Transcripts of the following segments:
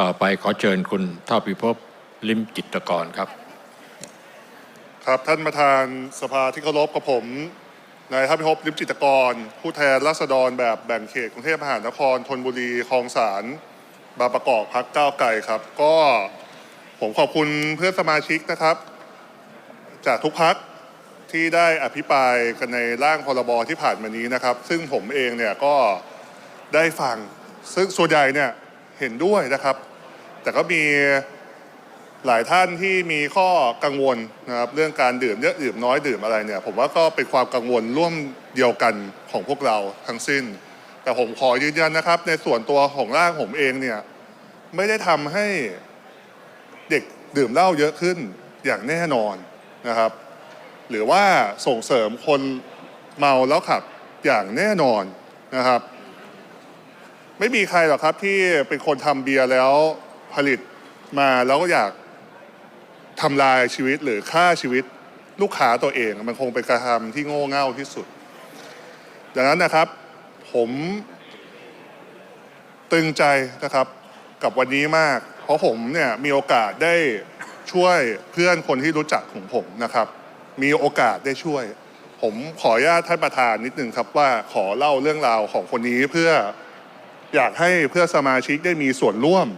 ต่อไปขอเชิญคุณท่าพิภพลิมจิตกรครับ ครับท่านประธานสภาที่เคารพกับผมนายทัพพิภพลิมจิตกร ผู้แทนราษฎรแบบแบ่งเขตกรุงเทพมหานครธนบุรีคลองสารบางประกอบพักก้าวไกลครับ ก็ผมขอบคุณเพื่อนสมาชิกนะครับ จากทุกพัก ที่ได้อภิปรายกันในร่างพรบที่ผ่านมานี้นะครับ ซึ่งผมเองเนี่ยก็ได้ฟังซึ่งส่วนใหญ่เนี่ยเห็นด้วยนะครับ แต่ก็มีหลายท่านที่มีข้อกังวลนะครับเรื่องการดื่มเยอะดื่มน้อยดื่มอะไรเนี่ยผมว่าก็เป็นความกังวลร่วมเดียวกันของพวกเราทั้งสิ้น แต่ผมขอยืนยันนะครับ ในส่วนตัวของร่างผมเองเนี่ยไม่ได้ทำให้เด็กดื่มเหล้าเยอะขึ้นอย่างแน่นอนนะครับ หรือว่าส่งเสริมคนเมาแล้วขับอย่างแน่นอนนะครับ ไม่มีใครหรอกครับที่เป็นคนทำเบียร์แล้วผลิตมาแล้วก็อยากทำลายชีวิตหรือฆ่าชีวิตลูกค้าตัวเอง มันคงเป็นการทำที่โง่เง่าที่สุด ดังนั้นนะครับ ผมตึงใจนะครับกับวันนี้มาก เพราะผมเนี่ยมีโอกาสได้ช่วยเพื่อนคนที่รู้จักของผมนะครับ มีโอกาสได้ช่วย ผมขออนุญาตท่านประธานนิดนึงครับว่าขอเล่าเรื่องราวของคนนี้เพื่ออยากให้เพื่อสมาชิกได้มีส่วนร่วม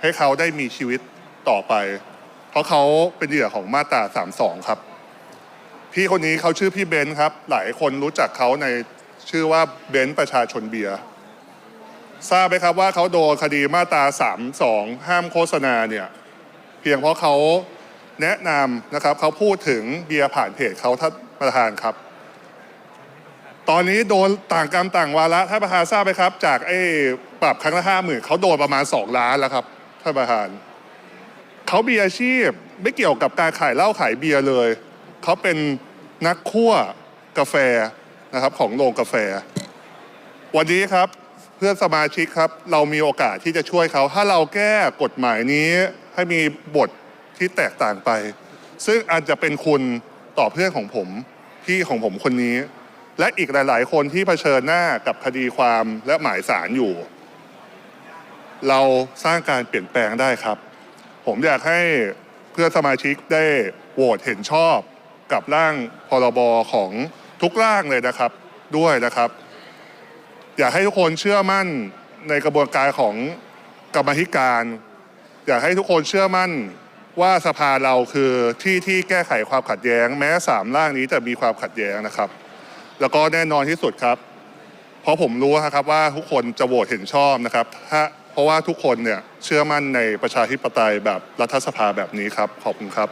ให้เขาได้มีชีวิตต่อไป เพราะเขาเป็นเหยื่อของมาตรา 32 ครับ พี่คนนี้เขาชื่อพี่เบนซ์ครับ หลายคนรู้จักเขาในชื่อว่าเบนซ์ประชาชนเบียร์ทราบไหมครับว่าเขาโดนคดีมาตรา 32 ห้ามโฆษณาเนี่ย เพียงเพราะเขา แนะนำนะครับเขาพูดถึงเบียร์ผ่านเพจเขาท่านประธานครับ ตอนนี้โดนต่างกรรมต่างวาระท่านประธานทราบไหมครับ จากไอ้ปรับครั้งละห้าหมื่นเขาโดนประมาณสองล้านแล้วครับท่านประธานเขามีอาชีพไม่เกี่ยวกับการขายเหล้าขายเบียร์เลย เขาเป็นนักคั่วกาแฟนะครับของโรงกาแฟ วันนี้ครับเพื่อนสมาชิกครับ เรามีโอกาสที่จะช่วยเขา ถ้าเราแก้กฎหมายนี้ให้มีบท ที่แตกต่างไป ซึ่งอาจจะเป็นคุณต่อเพื่อนของผมพี่ของผมคนนี้ และอีกหลาย ๆ คนที่เผชิญหน้ากับคดีความและหมายสารอยู่ เราสร้างการเปลี่ยนแปลงได้ครับ ผมอยากให้เพื่อนสมาชิกได้โหวตเห็นชอบกับร่างพรบของทุกร่างเลยนะครับด้วยนะครับ อยากให้ทุกคนเชื่อมั่นในกระบวนการของกรรมธิการ อยากให้ทุกคนเชื่อมั่น ว่าสภาเราคือที่ที่แก้ไขความขัดแย้ง แม้สามร่างนี้จะมีความขัดแย้งนะครับ แล้วก็แน่นอนที่สุดครับ เพราะผมรู้นะครับว่าทุกคนจะโหวตเห็นชอบนะครับถ้าเพราะว่าทุกคนเนี่ยเชื่อมั่นในประชาธิปไตยแบบรัฐสภาแบบนี้ครับขอบคุณครับ